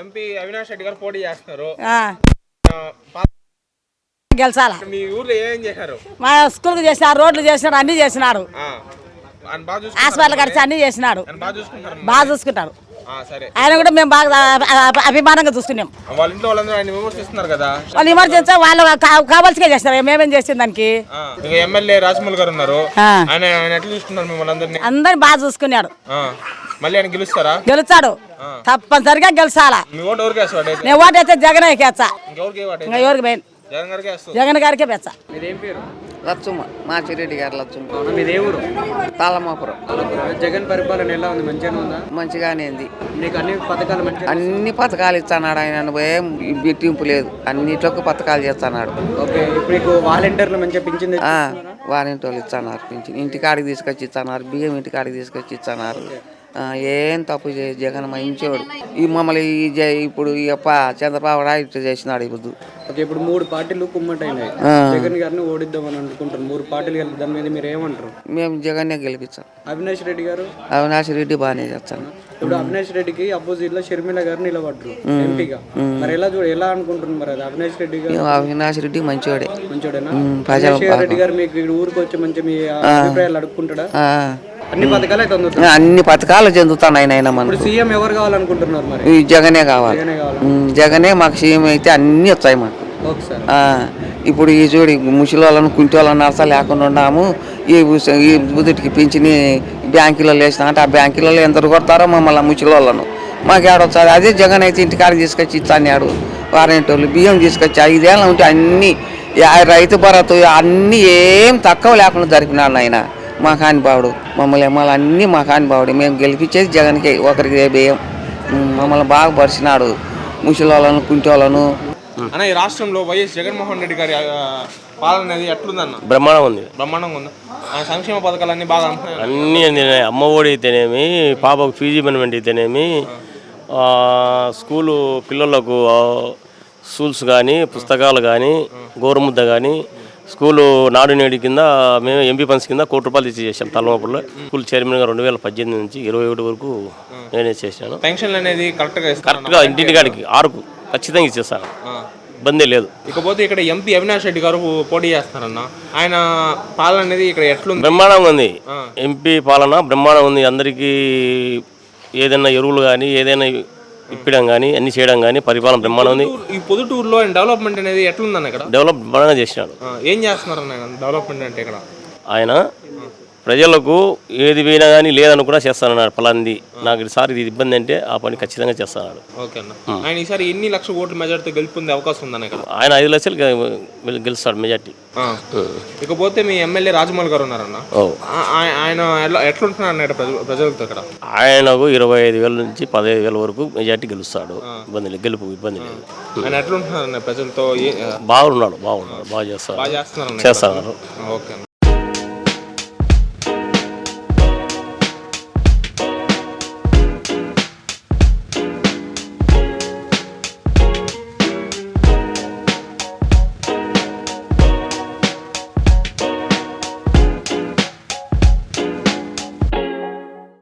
MP Avinash Reddy గారు పోటీ చేస్తున్నారు. గెలిచాల? మీ ఊర్లో ఏం చేశారు? మా స్కూల్కి చేసినాడు రోడ్లు చేసినాడు అన్ని చేసినాడు. హాస్పిటల్ కడిచి అన్ని చేసినాడు. బాగా చూసుకుంటాడు. ఆయన కూడా మేము బాగా అభిమానంగా చూసుకున్నాం. వాళ్ళ ఇంట్లో వాళ్ళందరూ ఆయన విమర్శిస్తున్నారు కదా. వాళ్ళు ఎమర్జెన్సీ వాళ్ళు కా- కావాల్సిగా చేస్తారు మేమేం చేసింది దానికి? ఆ, ఇక ఎమ్మెల్యే రాజమౌళి గారు ఉన్నారు. ఆ. ఆయన ఆయన ఎట్లా చూసుకున్నారు మిమ్మల్ని అందరినీ? అందరిని బాగా చూసుకున్నాడు. మళ్ళీ ఆయన గెలుస్తారా? గెలుచాడు తప్పనిసరిగా గెలిచాలా? నేను ఓటు అయితే జగన్ ఓటు ఇంకా ఎవరికి పోయిన? జగన్ గారికి పెచ్చా లచ్చమ్మ మాచిరెడ్డి గారు లచ్చమ్మ మీదే ఊరు? తాళమాపురం జగన్ పరిపాలన ఎలా ఉంది? మంచిగానే ఉందా? మంచిగానే ఉంది. మీకు అన్ని పథకాలు అన్ని పథకాలు ఇస్తున్నాడు ఆయన. ఏం బిట్టింపు లేదు. అన్నిటికి పథకాలు చేస్తున్నాడు ఓకే ఇప్పుడు మీకు వాలంటీర్లు మంచిగా పింఛన్ వారింటోళ్ళు ఇస్తున్నారు? పింఛన్. ఇంటికాడికి తీసుకొచ్చి ఇస్తున్నారు బియ్యం ఇంటికాడికి తీసుకొచ్చి ఇస్తున్నారు ఏం తప్పు జగన్ మంచోడు ఈ మమ్మల్ని ఈ జ- ఇప్పుడు ఈ అప్ప చంద్రబాబు నాయుడు ఇట్లా చేసినాడు ఇప్పుడు. ఓకే ఇప్పుడు మూడు పార్టీలు కుమ్మటైనాయి. జగన్ గారిని ఓడిద్దామని అనుకుంటారు. మూడు పార్టీలు కలిపి దాని మీద మీరు ఏమంటారు? మేము జగన్నే గెలిపించాం అవినాష్ రెడ్డి గారు? అవినాష్ రెడ్డి బాగానే చేస్తాను ఇప్పుడు అవినాష్ రెడ్డికి అపోజిట్లో షర్మిల గారు నిలబడ్డారు ఎంపీగా. మరి ఎలా చూడ ఎలా అనుకుంటున్నారు మరి అది? అవినాష్ రెడ్డి గారు? అవినాష్ రెడ్డి మంచివాడే మంచోడేనా? ఉమ్, ప్రజలు అవినాష్ రెడ్డి గారు మీకు ఇక్కడ ఊరికి వచ్చి మంచి మీ అభిప్రాయాలు అడుక్కుంటాడా? ఆ, అన్ని పథకాలు అయితే అందుతాయి అన్ని పథకాలు చెందుతున్నాయి ఆయన మనకు. సీఎం ఎవరు కావాలనుకుంటున్నారు మరి? ఈ జగనే కావాలి. జగనే కావాలి? ఉమ్, జగనే మాకు సీఎం అయితే అన్నీ వచ్చాయి మాకు. Okay sir. ఆ, ఇప్పుడు ఈ చూడు ముసలి వాళ్ళను కుంటి వాళ్ళని నడస లేకుండా ఉన్నాము. ఈ ఉస- ఈ బుదుటికి పింఛని బ్యాంకులో వేసినా అంటే ఆ బ్యాంకులలో ఎంత కొడతారో మమ్మల్ని ముసలి వాళ్ళను మాకు ఏడొచ్చారు అదే జగన్ అయితే ఇంటికాడికి తీసుకొచ్చి ఇస్తాడు వారంటోళ్ళు బియ్యం తీసుకొచ్చి ఐదేళ్ళ ఉంటే అన్నీ రైతు భరత్ అన్నీ ఏం తక్కువ లేకుండా జరిపినాడు ఆయన. మా కానిబావుడు మమ్మల్ని మమ్మల్ని అన్నీ మా కానిబావుడు మేము గెలిపించేది జగన్కే ఒకరికి బియ్యం ఉమ్, మమ్మల్ని బాగా పరిచినాడు. ముసలి వాళ్ళను కుంటి వాళ్ళను అన్న ఈ రాష్ట్రంలో వైఎస్ జగన్మోహన్ రెడ్డి గారి పాలన అనేది ఎట్లుందన్న? బ్రహ్మాండం ఉంది. బ్రహ్మాండంగా ఉందా? ఆ సంక్షేమ పథకాలన్నీ బాగా అన్నీ అందినాయి. అమ్మ ఒడి అయితేనేమి పాపకు ఫీజు బెనిఫిట్ అయితేనేమి ఆ, స్కూలు పిల్లలకు ఆ, స్కూల్స్ కానీ పుస్తకాలు కానీ గోరుముద్ద కానీ స్కూలు నాడు నేడు కింద మేము ఎంపీ ఫండ్స్ కింద కోటి రూపాయలు ఇచ్చి చేసాం తలమపుల్లో స్కూల్ చైర్మన్గా రెండు వేల పద్దెనిమిది నుంచి ఇరవై ఒకటి వరకు నేనే చేశాను. పెన్షన్లు అనేది కరెక్ట్గా కరెక్ట్గా ఇంటింటికాడికి ఆరుకు ఖచ్చితంగా ఇచ్చేస్తాను. ఇబ్బంది లేదు. ఇకపోతే ఇక్కడ ఎంపీ అవినాష్ రెడ్డి గారు పోటీ చేస్తారన్న. ఆయన పాలన అనేది ఇక్కడ ఎట్లుంది? బ్రహ్మాండంగా ఉంది. ఎంపీ పాలన బ్రహ్మాండంగా ఉంది. అందరికీ ఏదైనా ఎరువులు కానీ ఏదైనా ఇప్పడం కానీ అన్ని చేయడం కానీ పరిపాలన బ్రహ్మాండం ఉంది. ఈ పొదుటూరులో డెవలప్మెంట్ అనేది ఎట్లుందన్న ఇక్కడ? డెవలప్ బాగా చేసినాడు. ఏం చేస్తున్నారన్న ఆయన? డెవలప్మెంట్ అంటే ఇక్కడ? ఆయన ప్రజలకు ఏది పోయినా కానీ లేదనుకున్నా చేస్తానన్నాడు ఫలాంది నాకు ఈసారి ఇది ఇబ్బంది అంటే ఆ పని ఖచ్చితంగా చేస్తాడు ఓకే అన్న. ఆయన ఈసారి ఎన్ని లక్షల ఓట్ల మెజార్టీతో గెలుపొందే అవకాశం ఉందన్న ఇక్కడ? ఆయన ఐదు లక్షలు గె- గెలుస్తాడు మెజార్టీ. ఇకపోతే మీ ఎమ్మెల్యే రాజమౌళి గారు ఉన్నారన్న. ఓ. ఆ- ఆయ- ఆయన ఎట్లా ఎట్లుంటున్నారు అన్న ప్రజ- ప్రజలతో ఇక్కడ? ఆయనకు ఇరవై ఐదు వేల నుంచి పదహైదు వేల వరకు మెజార్టీ గెలుస్తాడు. ఇబ్బంది లేదు గెలుపు ఇబ్బంది లేదు. ఆయన ఎట్లుంటున్నారు అన్న ప్రజలతో ఏ- బాగున్నాడు బాగున్నాడు బాగా చేస్తాడు. బాగా ఓకే అన్న.